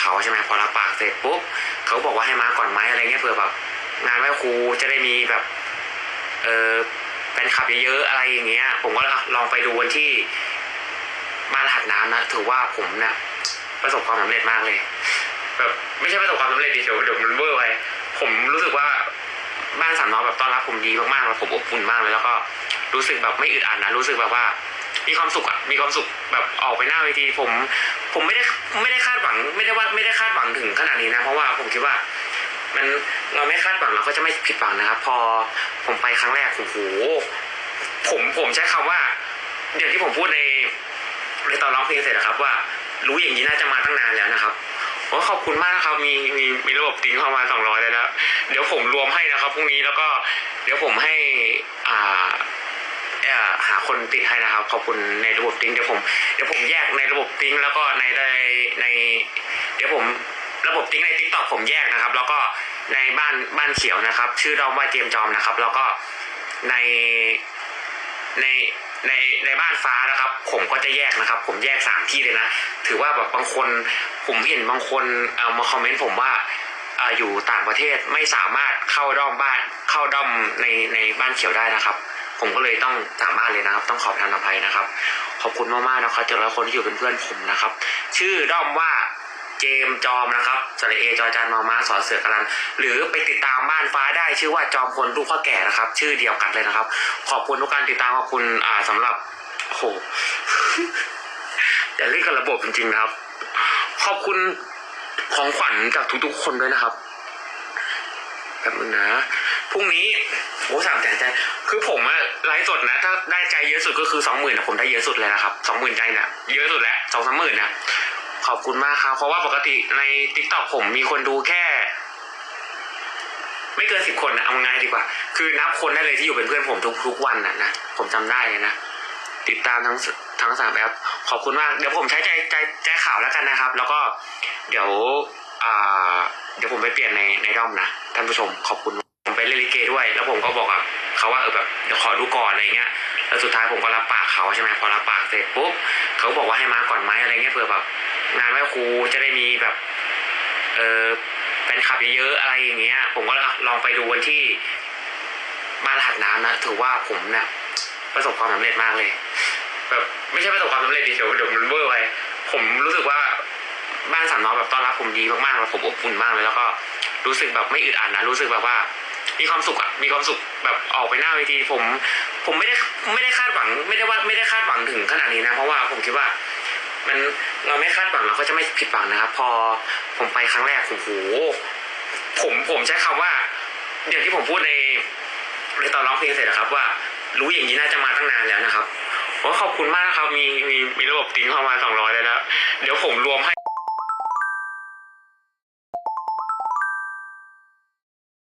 เขาใช่ไหมพอรับปากเสร็จปุ๊บเขาบอกว่าให้มาก่อนไหมอะไรเงี้ยเผื่อแบบงานไหว้ครูจะได้มีแบบ เออแฟนคลับเยอะๆอะไรอย่างเงี้ย ผมก็ลองไปดูวันที่บ้านรหัสน้ำนะถือว่าผมเนี่ยประสบความสำเร็จมากเลย แบบไม่ใช่ประสบความสำเร็จดิเดี๋ยวเดี๋ยวมันเวอร์ไปผมรู้สึกว่าบ้านสามน้องแบบต้อนรับผมดีมากๆแล้วผมอบอุ่นมากเลยแล้วก็รู้สึกแบบไม่อึดอัดนะรู้สึกแบบว่า มีความสุขอะมีความสุขแบบออกไปหน้าเวทีผม ผมไม่ได้ไม่ได้คาดหวัง ไม่ได้ว่าไม่ได้คาดหวังถึงขนาดนี้นะ เพราะว่าผมคิดว่า มันเราไม่คาดหวังเราก็จะไม่ผิดหวังนะครับ พอผมไปครั้งแรกโอ้โหผมผมใช้คำว่าอย่างที่ผมพูดในในตอนร้องเพลงเสร็จนะครับ ว่า รู้อย่างนี้น่าจะมาตั้งนานแล้วนะครับโอ้ขอบคุณมากนะครับ มีมีมีระบบติ้งเข้ามาสองร้อยเลยนะเดี๋ยวผมรวมให้นะครับพรุ่งนี้แล้วก็ เดี๋ยวผมให้อ่า หาคนติดให้นะครับ ขอบคุณในระบบติ้งเดี๋ยวผมเดี๋ยวผมแยกในระบบติ้งแล้วก็ในในใน เดี๋ยวผมระบบติ้งในทิกตอกผมแยกนะครับ แล้วก็ในบ้านบ้านเขียวนะครับ ชื่อดอมว่าเจมส์จอมนะครับ แล้วก็ในในในในบ้านฟ้านะครับ ผมก็จะแยกนะครับ ผมแยกสามที่เลยนะ ถือว่าแบบบางคนผมเห็นบางคนเอามาคอมเมนต์ผมว่าอ่าอยู่ต่างประเทศไม่สามารถเข้าด้อมบ้านเข้าด้อมในในบ้านเขียวได้นะครับ ผมก็เลยต้องสามารถเลยนะครับ ต้องขอบทานอภัยนะครับ ขอบคุณมากๆนะครับเจอแล้วคนที่อยู่เป็นเพื่อนผมนะครับ ชื่อด้อมว่าเจมจอมนะครับสระเอจอจานมามาสอนเสือกรัน หรือไปติดตามบ้านฟ้าได้ชื่อว่าจอมพลลูกพ่อแก่นะครับ ชื่อเดียวกันเลยนะครับ ขอบคุณทุกการติดตามขอบคุณอ่าสำหรับโอ้โหอย่าเล่นกับระบบจริงๆนะครับ ขอบคุณของขวัญจากทุกๆคนด้วยนะครับแบบนึงนะ พรุ่งนี้โอ้สามแสนใจ คือผมอะไลฟ์สดนะ ถ้าได้ใจเยอะสุดก็คือสองหมื่นนะผมได้เยอะสุดเลยนะครับสองหมื่นใจนะเยอะสุดแล้วสองสามหมื่นนะขอบคุณมากครับ เพราะว่าปกติในทิกตอกผมมีคนดูแค่ ไม่เกินสิบคนนะเอาง่ายดีกว่า คือนับคนได้เลยที่อยู่เป็นเพื่อนผมทุกทุกวันนะนะผมจำได้เลยนะติดตามทั้งทั้งสามแอปขอบคุณมาก เดี๋ยวผมใช้ใจใจใจข่าวแล้วกันนะครับ แล้วก็เดี๋ยวเดี๋ยวผมไปเปลี่ยนในในด้อมนะท่านผู้ชมขอบคุณ ไปเล่นลิเกด้วย แล้วผมก็บอกกับเขาว่าเออแบบเดี๋ยวขอดูก่อนอะไรเงี้ยแล้วสุดท้ายผมก็รับปากเขาใช่ไหมพอรับปากเสร็จปุ๊บเขาบอกว่าให้มาก่อนไหมอะไรเงี้ยเผื่อแบบงานไหว้ครูจะได้มีแบบเออแฟนคลับเยอะๆอะไรอย่างเงี้ย ผมก็ลองไปดูวันที่บ้านรหัสน้ำนะถือว่าผมเนี่ยประสบความสำเร็จมากเลย แบบไม่ใช่ประสบความสำเร็จดิเดี๋ยวเดี๋ยวมันเวอร์ไปผมรู้สึกว่าบ้านสามน้องแบบต้อนรับผมดีมากๆแล้วผมอบอุ่นมากเลยแล้วก็รู้สึกแบบไม่อึดอัดนะรู้สึกแบบว่า มีความสุขอะมีความสุขแบบออกไปหน้าเวทีผมผมไม่ได้ไม่ได้คาดหวัง ไม่ได้ว่าไม่ได้คาดหวังถึงขนาดนี้นะ เพราะว่าผมคิดว่า มันเราไม่คาดหวังเราก็จะไม่ผิดหวังนะครับ พอผมไปครั้งแรกโอ้โหผมผมใช้คำว่าอย่างที่ผมพูดในในตอนร้องเพลงเสร็จนะครับ ว่า รู้อย่างนี้น่าจะมาตั้งนานแล้วนะครับโอ้ขอบคุณมากนะครับ มีมีมีระบบติ้งเข้ามาสองร้อยเลยนะเดี๋ยวผมรวมให้